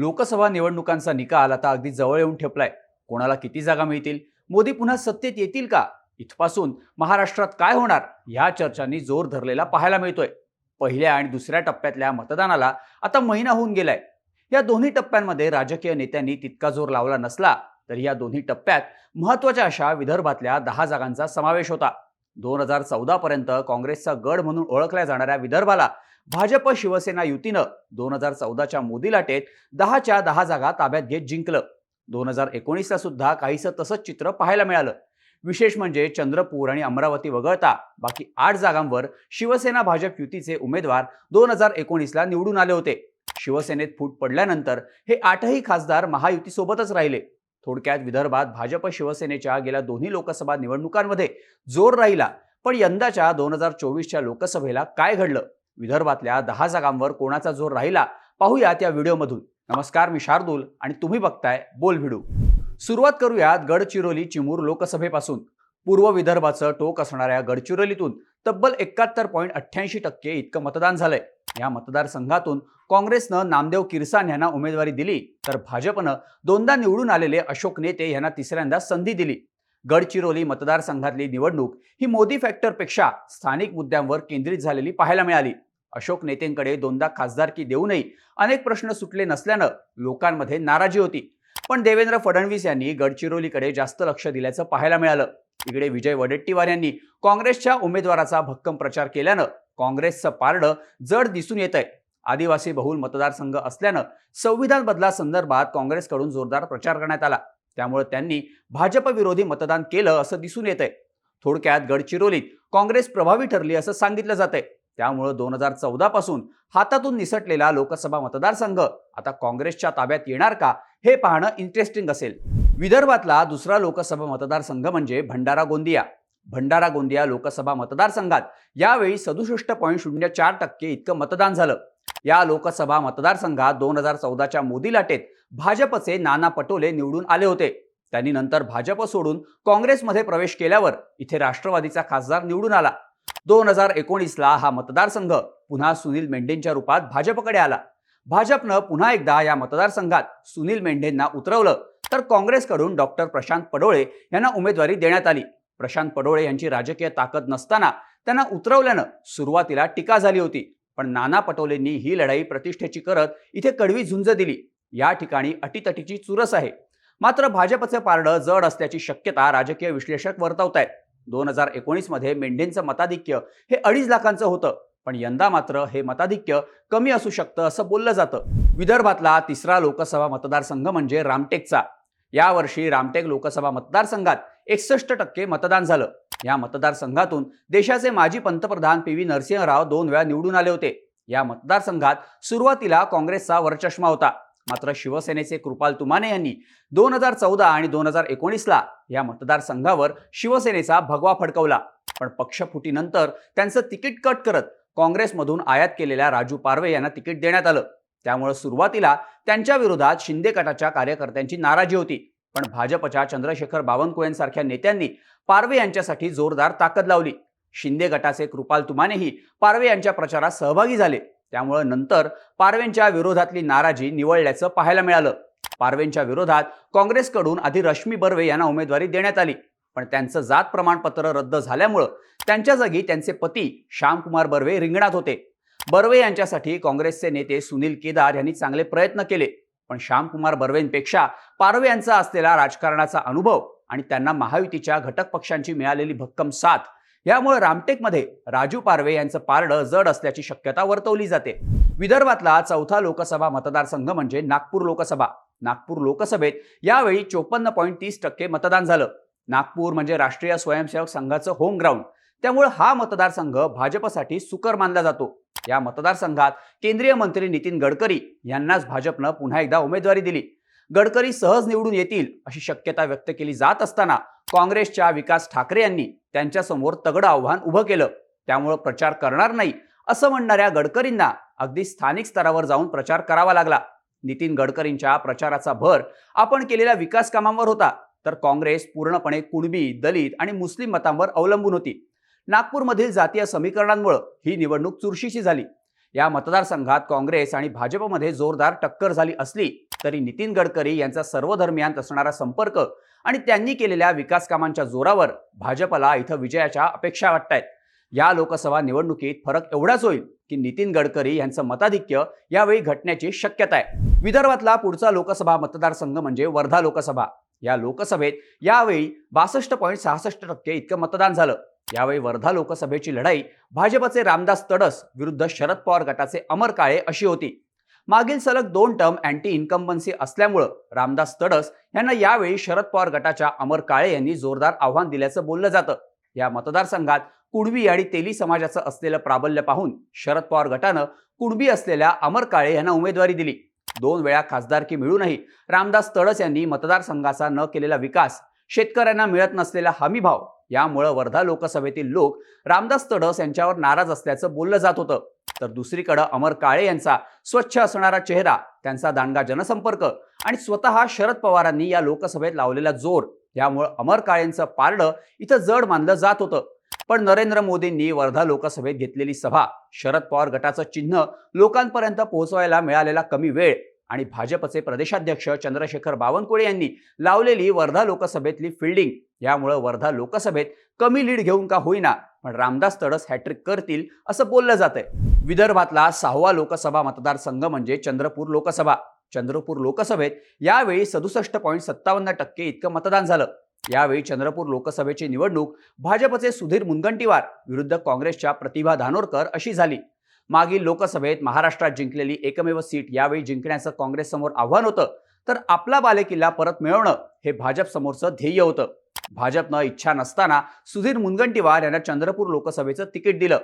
लोकसभा निवडणुकांचा निकाल आता अगदी जवळ येऊन ठेपलाय. कोणाला किती जागा मिळतील? मोदी पुन्हा सत्तेत येतील का? इथपासून महाराष्ट्रात काय होणार? या चर्चांनी जोर धरलेला पाहायला मिळतोय. पहिल्या आणि दुसऱ्या टप्प्यातल्या मतदानाला आता महिना होऊन गेलाय. या दोन्ही टप्प्यांमध्ये राजकीय नेत्यांनी तितका जोर लावला नसला तरी या दोन्ही टप्प्यात महत्त्वाच्या अशा विदर्भातल्या दहा जागांचा समावेश होता. दोन हजार चौदा पर्यंत काँग्रेसचा गड म्हणून ओळखल्या जाणाऱ्या विदर्भाला भाजप शिवसेना युतीनं दोन हजार चौदाच्या मोदी लाटेत दहाच्या दहा जागा ताब्यात घेत जिंकलं. दोन हजार एकोणीसला सुद्धा काहीसं तसंच चित्र पाहायला मिळालं. विशेष म्हणजे चंद्रपूर आणि अमरावती वगळता बाकी आठ जागांवर शिवसेना भाजप युतीचे उमेदवार दोन हजार एकोणीसला निवडून आले होते. शिवसेनेत फूट पडल्यानंतर हे आठही खासदार महायुतीसोबतच राहिले. थोडक्यात विदर्भात भाजप शिवसेनेच्या गेल्या दोन्ही लोकसभा निवडणुकांमध्ये जोर राहिला पण यंदाच्या दोन हजार चोवीसच्या लोकसभेला काय घडलं? विदर्भातल्या दहा जागांवर कोणाचा जोर राहिला पाहूया त्या व्हिडिओमधून. नमस्कार मी शार्दूल आणि तुम्ही बघताय बोल व्हिडिओ. सुरुवात करूयात गडचिरोली चिमूर लोकसभेपासून. पूर्व विदर्भाचं टोक असणाऱ्या गडचिरोलीतून तब्बल एकाहत्तर पॉईंट अठ्ठ्याऐंशी टक्के इतकं मतदान झालंय. या मतदारसंघातून काँग्रेसनं नामदेव किरसान यांना उमेदवारी दिली तर भाजपनं दोनदा निवडून आलेले अशोक नेते यांना तिसऱ्यांदा संधी दिली. गडचिरोली मतदारसंघातली निवडणूक ही मोदी फॅक्टरपेक्षा स्थानिक मुद्द्यांवर केंद्रित झालेली पाहायला मिळाली. अशोक नेतेंकडे दोनदा खासदारकी देऊनही अनेक प्रश्न सुटले नसल्यानं लोकांमध्ये नाराजी होती. पण देवेंद्र फडणवीस यांनी गडचिरोलीकडे जास्त लक्ष दिल्याचं पाहायला मिळालं. इकडे विजय वडेट्टीवार यांनी काँग्रेसच्या उमेदवाराचा भक्कम प्रचार केल्यानं काँग्रेसचं पारडं जड दिसून येत आहे आदिवासी बहुल मतदारसंघ असल्यानं संविधान बदलासंदर्भात काँग्रेसकडून जोरदार प्रचार करण्यात आला. त्यामुळे त्यांनी भाजपविरोधी मतदान केलं असं दिसून येत आहे थोडक्यात गडचिरोलीत काँग्रेस प्रभावी ठरली असं सांगितलं जात आहे त्यामुळं दोन हजार चौदापासून हातातून निसटलेला लोकसभा मतदारसंघ आता काँग्रेसच्या ताब्यात येणार का हे पाहणं इंटरेस्टिंग असेल. विदर्भातला दुसरा लोकसभा मतदारसंघ म्हणजे भंडारा गोंदिया. भंडारा गोंदिया लोकसभा मतदारसंघात यावेळी सदुसष्ट पॉईंट शून्य चार टक्के इतकं मतदान झालं. या लोकसभा मतदारसंघात दोन हजार चौदाच्या मोदी लाटेत भाजपचे नाना पटोले निवडून आले होते. त्यांनी नंतर भाजप सोडून काँग्रेसमध्ये प्रवेश केल्यावर इथे राष्ट्रवादीचा खासदार निवडून आला. दोन हजार एकोणीसला हा मतदारसंघ पुन्हा सुनील मेंढेंच्या रूपात भाजपकडे आला. भाजपनं पुन्हा एकदा या मतदारसंघात सुनील मेंढेंना उतरवलं तर काँग्रेसकडून डॉक्टर प्रशांत पडोळे यांना उमेदवारी देण्यात आली. प्रशांत पडोळे यांची राजकीय ताकद नसताना त्यांना उतरवल्यानं सुरुवातीला टीका झाली होती पण नाना पटोलेंनी ही लढाई प्रतिष्ठेची करत इथे कडवी झुंज दिली. या ठिकाणी अटीतटीची चुरस आहे. मात्र भाजपचे पारडं जड असल्याची शक्यता राजकीय विश्लेषक वर्तवतायत. दोन हजार एकोणीसमध्ये मेंढेंचं मताधिक्य हे अडीच लाखांचं होतं. पण यंदा मात्र हे मताधिक्य कमी असू शकतं असं बोललं जातं. विदर्भातला तिसरा लोकसभा मतदारसंघ म्हणजे रामटेकचा. यावर्षी रामटेक लोकसभा मतदारसंघात एकसष्ट टक्के मतदान झालं. या मतदारसंघातून देशाचे माजी पंतप्रधान पी व्ही नरसिंहराव दोन वेळा निवडून आले होते. या मतदारसंघात सुरुवातीला काँग्रेसचा वरचष्मा होता. मात्र शिवसेनेचे कृपाल तुमाने यांनी दोन हजार चौदा आणि दोन हजार एकोणीसला या मतदारसंघावर शिवसेनेचा भगवा फडकवला. पण पक्षफुटीनंतर त्यांचं तिकीट कट करत काँग्रेसमधून आयात केलेल्या राजू पारवे यांना तिकीट देण्यात आलं. त्यामुळे सुरुवातीला त्यांच्या विरोधात शिंदे गटाच्या कार्यकर्त्यांची नाराजी होती. पण भाजपच्या चंद्रशेखर बावनकुळेंसारख्या नेत्यांनी पारवे यांच्यासाठी जोरदार ताकद लावली. शिंदे गटाचे कृपाल तुमानेही पारवे यांच्या प्रचारात सहभागी झाले. त्यामुळे नंतर पारवेंच्या विरोधातली नाराजी निवळल्याचं पाहायला मिळालं. पारवेंच्या विरोधात काँग्रेसकडून आधी रश्मी बर्वे यांना उमेदवारी देण्यात आली. पण त्यांचं जात प्रमाणपत्र रद्द झाल्यामुळं त्यांच्या जागी त्यांचे पती श्यामकुमार बर्वे रिंगणात होते. बर्वे यांच्यासाठी काँग्रेसचे नेते सुनील केदार यांनी चांगले प्रयत्न केले. पण श्यामकुमार बर्वेंपेक्षा पारवे यांचा असलेला राजकारणाचा अनुभव आणि त्यांना महायुतीच्या घटक पक्षांची मिळालेली भक्कम साथ यामुळे रामटेकमध्ये राजू पारवे यांचं पारडं जड असल्याची शक्यता वर्तवली जाते. विदर्भातला चौथा लोकसभा मतदारसंघ म्हणजे नागपूर लोकसभा. नागपूर लोकसभेत यावेळी चोपन्न पॉईंट तीस टक्के मतदान झालं. नागपूर म्हणजे राष्ट्रीय स्वयंसेवक संघाचं होम ग्राउंड. त्यामुळे हा मतदारसंघ भाजपसाठी सुकर मानला जातो. या मतदारसंघात केंद्रीय मंत्री नितीन गडकरी यांनाच भाजपनं पुन्हा एकदा उमेदवारी दिली. गडकरी सहज निवडून येतील अशी शक्यता व्यक्त केली जात असताना काँग्रेसच्या विकास ठाकरे यांनी त्यांच्यासमोर तगडं आव्हान उभं केलं. त्यामुळं प्रचार करणार नाही असं म्हणणाऱ्या गडकरींना अगदी स्थानिक स्तरावर जाऊन प्रचार करावा लागला. नितीन गडकरींच्या प्रचाराचा भर आपण केलेल्या विकास कामांवर होता. तर काँग्रेस पूर्णपणे कुणबी दलित आणि मुस्लिम मतांवर अवलंबून होती. नागपूरमधील जातीय समीकरणांमुळे ही निवडणूक चुरशीची झाली. या मतदारसंघात काँग्रेस आणि भाजपमध्ये जोरदार टक्कर झाली असली तरी नितीन गडकरी यांचा सर्वधर्मियांत असणारा संपर्क आणि त्यांनी केलेल्या विकास कामांच्या जोरावर भाजपला इथं विजयाच्या अपेक्षा वाटतायत. या लोकसभा निवडणुकीत फरक एवढाच होईल की नितीन गडकरी यांचं मताधिक्य यावेळी घटण्याची शक्यता आहे. विदर्भातला पुढचा लोकसभा मतदारसंघ म्हणजे वर्धा लोकसभा. या लोकसभेत यावेळी बासष्ट पॉईंट सहासष्ट टक्के इतकं मतदान झालं. यावेळी वर्धा लोकसभेची लढाई भाजपचे रामदास तडस विरुद्ध शरद पवार गटाचे अमर काळे अशी होती. मागील सलग दोन टर्म अँटी इन्कम्बन्सी असल्यामुळं रामदास तडस यांना यावेळी शरद पवार गटाच्या अमर काळे यांनी जोरदार आव्हान दिल्याचं बोललं जातं. या मतदारसंघात कुणबी आणि तेली समाजाचं असलेलं प्राबल्य पाहून शरद पवार गटानं कुणबी असलेल्या अमर काळे यांना उमेदवारी दिली. दोन वेळा खासदारकी मिळूनही रामदास तडस यांनी मतदारसंघाचा न केलेला विकास शेतकऱ्यांना मिळत नसलेला हमीभाव यामुळं वर्धा लोकसभेतील लोक रामदास तडस यांच्यावर नाराज असल्याचं बोललं जात होतं. तर दुसरीकडं अमर काळे यांचा स्वच्छ असणारा चेहरा त्यांचा दांडगा जनसंपर्क आणि स्वतः शरद पवारांनी या लोकसभेत लावलेला जोर यामुळं अमर काळेंचं पारडं इथं जड मानलं जात होतं. पण नरेंद्र मोदींनी वर्धा लोकसभेत घेतलेली सभा शरद पवार गटाचं चिन्ह लोकांपर्यंत पोहोचवायला मिळालेला कमी वेळ आणि भाजपचे प्रदेशाध्यक्ष चंद्रशेखर बावनकुळे यांनी लावलेली वर्धा लोकसभेतली फिल्डिंग यामुळं वर्धा लोकसभेत कमी लीड घेऊन का होईना पण रामदास तडस हॅट्रिक करतील असं बोललं जातंय. विदर्भातला सहावा लोकसभा मतदारसंघ म्हणजे चंद्रपूर लोकसभा. चंद्रपूर लोकसभेत यावेळी सदुसष्ट पॉईंट सत्तावन्न टक्के इतकं मतदान झालं. यावेळी चंद्रपूर लोकसभेची निवडणूक भाजपचे सुधीर मुनगंटीवार विरुद्ध काँग्रेसच्या प्रतिभा धानोरकर अशी झाली. मागील लोकसभेत महाराष्ट्रात जिंकलेली एकमेव सीट यावेळी जिंकण्याचं काँग्रेससमोर आव्हान होतं तर आपला बालेकिल्ला परत मिळवणं हे भाजपसमोरचं ध्येय होतं. भाजपनं इच्छा नसताना सुधीर मुनगंटीवार यांना चंद्रपूर लोकसभेचं तिकीट दिलं.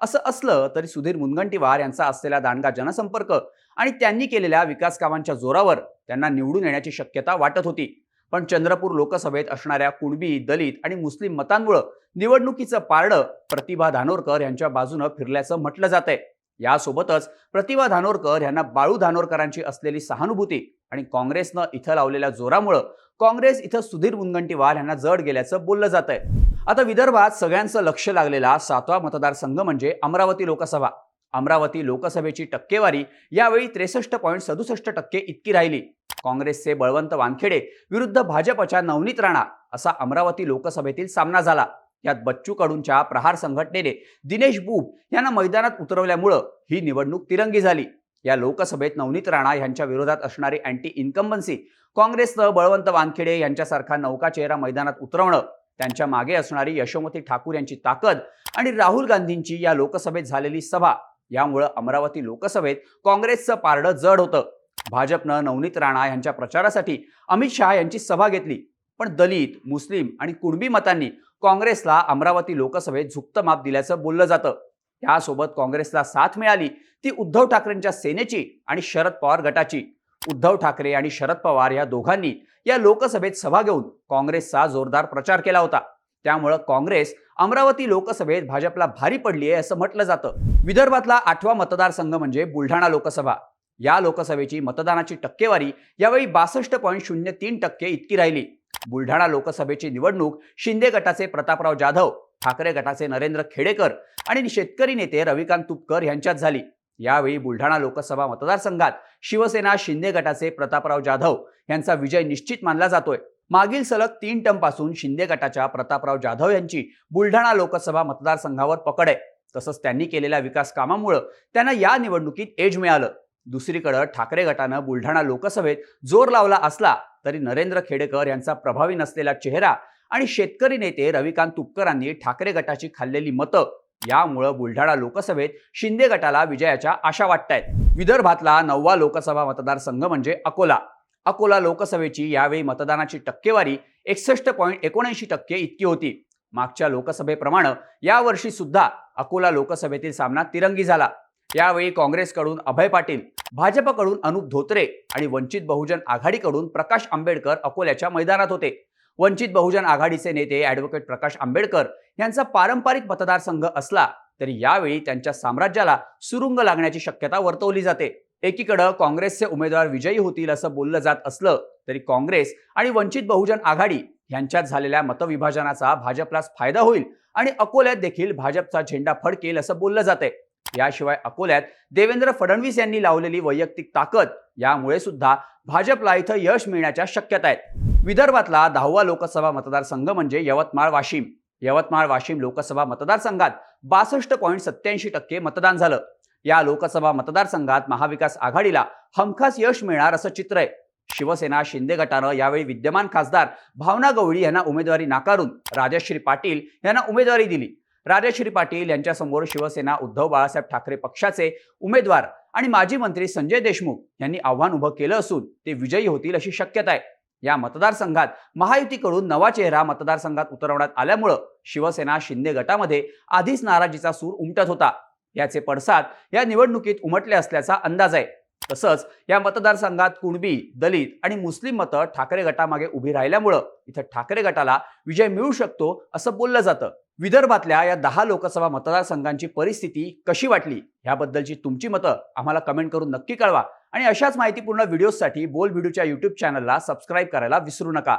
असं असलं तरी सुधीर मुनगंटीवार यांचा असलेला दांडगा जनसंपर्क आणि त्यांनी केलेल्या विकास कामांच्या जोरावर त्यांना निवडून येण्याची शक्यता वाटत होती. पण चंद्रपूर लोकसभेत असणाऱ्या कुणबी दलित आणि मुस्लिम मतांमुळं निवडणुकीचं पारडं प्रतिभा धानोरकर यांच्या बाजूनं फिरल्याचं म्हटलं जात आहे यासोबतच प्रतिभा धानोरकर यांना बाळू धानोरकरांची असलेली सहानुभूती आणि काँग्रेसनं इथं लावलेल्या जोरामुळं काँग्रेस इथं सुधीर मुनगंटीवार यांना जड गेल्याचं बोललं जात आहे आता विदर्भात सगळ्यांचं लक्ष लागलेला सातवा मतदारसंघ म्हणजे अमरावती लोकसभा. अमरावती लोकसभेची टक्केवारी यावेळी त्रेसष्ट पॉईंट सदुसष्ट टक्के इतकी राहिली. काँग्रेसचे बळवंत वानखेडे विरुद्ध भाजपच्या नवनीत राणा असा अमरावती लोकसभेतील सामना झाला. यात बच्चू कडूंच्या प्रहार संघटनेने दिनेश बूब यांना मैदानात उतरवल्यामुळं ही निवडणूक तिरंगी झाली. या लोकसभेत नवनीत राणा यांच्या विरोधात असणारी अँटी इन्कम्बन्सी काँग्रेसनं बळवंत वानखेडे यांच्यासारखा नौका चेहरा मैदानात उतरवणं त्यांच्या मागे असणारी यशोमती ठाकूर यांची ताकद आणि राहुल गांधींची या लोकसभेत झालेली सभा यामुळं अमरावती लोकसभेत काँग्रेसचं पारडं जड होतं. भाजपनं नवनीत राणा यांच्या प्रचारासाठी अमित शहा यांची सभा घेतली. पण दलित मुस्लिम आणि कुणबी मतांनी काँग्रेसला अमरावती लोकसभेत झुकतं माप दिल्याचं बोललं जातं. यासोबत काँग्रेसला साथ मिळाली ती उद्धव ठाकरेंच्या सेनेची आणि शरद पवार गटाची. उद्धव ठाकरे आणि शरद पवार या दोघांनी या लोकसभेत सभा घेऊन काँग्रेसचा जोरदार प्रचार केला होता. त्यामुळं काँग्रेस अमरावती लोकसभेत भाजपला भारी पडली आहे असं म्हटलं जातं. विदर्भातला आठवा मतदारसंघ म्हणजे बुलढाणा लोकसभा. या लोकसभेची मतदानाची टक्केवारी यावेळी बासष्ट पॉईंट शून्य तीन टक्के इतकी राहिली. बुलढाणा लोकसभेची निवडणूक शिंदे गटाचे प्रतापराव जाधव ठाकरे गटाचे नरेंद्र खेडेकर आणि शेतकरी नेते रविकांत तुपकर यांच्यात झाली. यावेळी बुलढाणा लोकसभा मतदारसंघात शिवसेना शिंदे गटाचे प्रतापराव जाधव यांचा विजय निश्चित मानला जातोय. मागील सलग तीन टर्म शिंदे गटाच्या प्रतापराव जाधव यांची बुलढाणा लोकसभा मतदारसंघावर पकड आहे. तसंच त्यांनी केलेल्या विकास कामामुळं त्यांना या निवडणुकीत एज मिळालं. दुसरीकडं ठाकरे गटानं बुलढाणा लोकसभेत जोर लावला असला तरी नरेंद्र खेडेकर यांचा प्रभावी नसलेला चेहरा आणि शेतकरी नेते रविकांत तुपकरांनी ठाकरे गटाची खाल्लेली मतं यामुळं बुलढाणा लोकसभेत शिंदे गटाला विजयाच्या आशा वाटतायत. विदर्भातला नववा लोकसभा मतदारसंघ म्हणजे अकोला. अकोला लोकसभेची यावेळी मतदानाची टक्केवारी एकसष्ट पॉईंट एकोणऐंशी टक्के इतकी होती. मागच्या लोकसभेप्रमाणे यावर्षी सुद्धा अकोला लोकसभेतील सामना तिरंगी झाला. यावेळी काँग्रेसकडून अभय पाटील भाजपकडून अनुप धोत्रे आणि वंचित बहुजन आघाडीकडून प्रकाश आंबेडकर अकोल्याच्या मैदानात होते. वंचित बहुजन आघाडीचे नेते ॲडव्होकेट प्रकाश आंबेडकर यांचा पारंपरिक मतदारसंघ असला तरी यावेळी त्यांच्या साम्राज्याला सुरुंग लागण्याची शक्यता वर्तवली जाते. एकीकडं काँग्रेसचे उमेदवार विजयी होतील असं बोललं जात असलं तरी काँग्रेस आणि वंचित बहुजन आघाडी यांच्यात झालेल्या मतविभाजनाचा भाजपलाच फायदा होईल आणि अकोल्यात देखील भाजपचा झेंडा फडकेल असं बोललं जाते. याशिवाय अकोल्यात देवेंद्र फडणवीस यांनी लावलेली वैयक्तिक ताकद यामुळे सुद्धा भाजपला इथं यश मिळण्याच्या शक्यता आहेत. विदर्भातला दहावा लोकसभा मतदारसंघ म्हणजे यवतमाळ वाशिम. यवतमाळ वाशिम लोकसभा मतदारसंघात बासष्ट पॉईंट सत्याऐंशी टक्के मतदान झालं. या लोकसभा मतदारसंघात महाविकास आघाडीला हमखास यश मिळणार असं चित्र आहे. शिवसेना शिंदे गटानं यावेळी विद्यमान खासदार भावना गवळी यांना उमेदवारी नाकारून राजश्री पाटील यांना उमेदवारी दिली. राजश्री पाटील यांच्यासमोर शिवसेना उद्धव बाळासाहेब ठाकरे पक्षाचे उमेदवार आणि माजी मंत्री संजय देशमुख यांनी आव्हान उभं केलं असून ते विजयी होतील अशी शक्यता आहे. या मतदारसंघात महायुतीकडून नवा चेहरा मतदारसंघात उतरवण्यात आल्यामुळं शिवसेना शिंदे गटामध्ये आधीच नाराजीचा सूर उमटत होता. याचे पडसाद या निवडणुकीत उमटले असल्याचा अंदाज आहे. तसंच या मतदारसंघात कुणबी दलित आणि मुस्लिम मतं ठाकरे गटामागे उभी राहिल्यामुळं इथं ठाकरे गटाला विजय मिळू शकतो असं बोललं जातं. विदर्भातल्या या दहा लोकसभा मतदारसंघांची परिस्थिती कशी वाटली ह्याबद्दलची तुमची मतं आम्हाला कमेंट करून नक्की कळवा. आणि अशाच माहितीपूर्ण व्हिडिओसाठी बोल व्हिडिओच्या युट्यूब चॅनलला सबस्क्राईब करायला विसरू नका.